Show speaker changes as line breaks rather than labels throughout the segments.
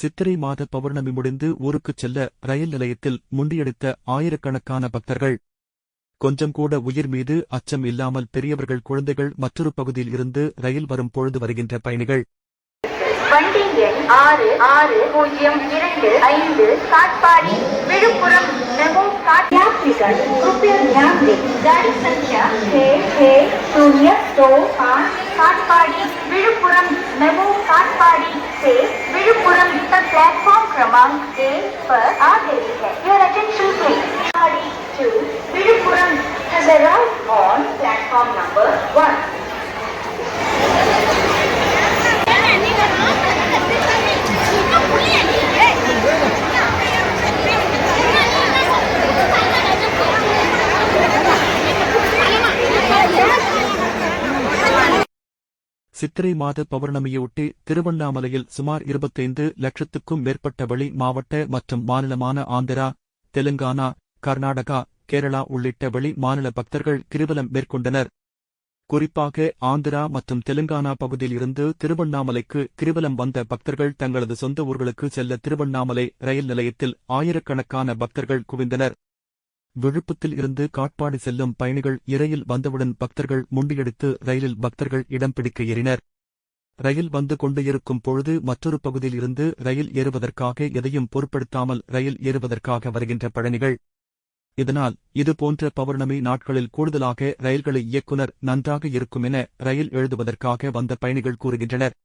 சித்திரை மாத பௌர்ணமி முடிந்து ஊருக்குச் செல்ல ரயில் நிலையத்தில் முண்டியடித்த ஆயிரக்கணக்கான பக்தர்கள் கொஞ்சம் கூட உயிர் மீது அச்சம் இல்லாமல் பெரியவர்கள் குழந்தைகள் மற்றொரு பகுதியில் இருந்து ரயில் வரும் பொழுது வருகின்ற பயணிகள்
வண்டி எண் ஆறு ஆறு பூஜ்ஜியம் இரண்டு ஐந்து काटपाड़ी विडुपुरम नमो काट यात्रीगण कृपया ध्यान दें गाड़ी संख्या छः छः शून्य दो पाँच काटपाड़ी विडुपुरम नमो काटपाड़ी से विडुपुरम तक प्लेटफॉर्म क्रमांक एक पर आ गई है योर अटेंशन प्लीज गाड़ी to Villupuram has arrived on platform number one.
சித்திரை மாத பௌர்ணமியொட்டி திருவண்ணாமலையில் சுமார் இருபத்தைந்து லட்சத்துக்கும் மேற்பட்ட வெளி மாவட்ட மற்றும் மாநிலமான ஆந்திரா தெலுங்கானா கர்நாடகா கேரளா உள்ளிட்ட வெளி மாநில பக்தர்கள் கிரிவலம் மேற்கொண்டனர். குறிப்பாக ஆந்திரா மற்றும் தெலுங்கானா பகுதியில் இருந்து திருவண்ணாமலைக்கு கிரிவலம் வந்த பக்தர்கள் தங்களது சொந்த ஊர்களுக்கு செல்ல திருவண்ணாமலை ரயில் நிலையத்தில் ஆயிரக்கணக்கான பக்தர்கள் குவிந்தனர். விழுப்புத்தில் இருந்து காட்பாடி செல்லும் பயணிகள் இரையில் வந்தவுடன் பக்தர்கள் முண்டியடித்து ரயிலில் பக்தர்கள் இடம் பிடிக்க ஏறினர். ரயில் வந்து கொண்டு இருக்கும் பொழுது மற்றொரு பகுதியில் இருந்து ரயில் ஏறுவதற்காக எதையும் பொருட்படுத்தாமல் ரயில் ஏறுவதற்காக வருகின்ற பயணிகள். இதனால் இது போன்ற பௌர்ணமி நாட்களில் கூடுதலாக ரயில்களை இயக்குனர் நன்றாக இருக்கும் என ரயில் எழுதுவதற்காக வந்த பயணிகள் கூறுகின்றனர்.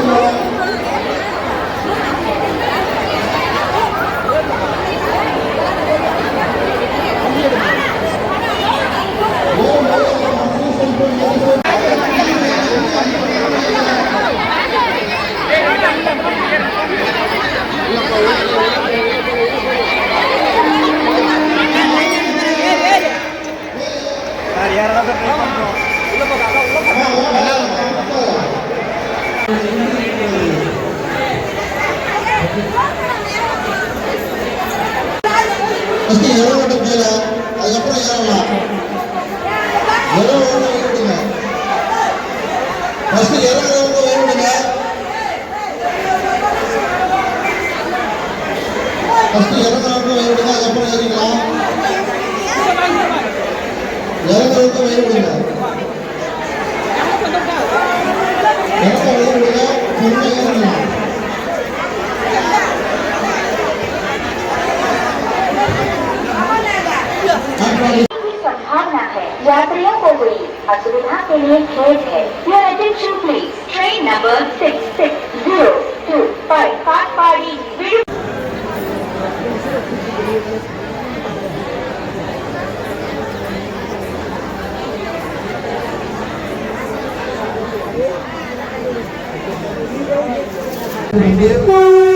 Thank you.
ஃபஸ்ட்டு இறங்க மட்டும் கீழே அதுக்கப்புறம் இறங்கலாம் இறங்க விடுங்க ஃபஸ்ட்டு இறங்குறவங்க விடுங்க ஃபஸ்ட்டு இறங்குறவங்க விடுங்க அதுக்கப்புறம் ஏறிக்கலாம் ఎవరెవరితో
వేయబడినా संभावना है। यात्रियों को हुई असुविधा के लिए खेद है। Your attention please train number
six six zero two five Thank you.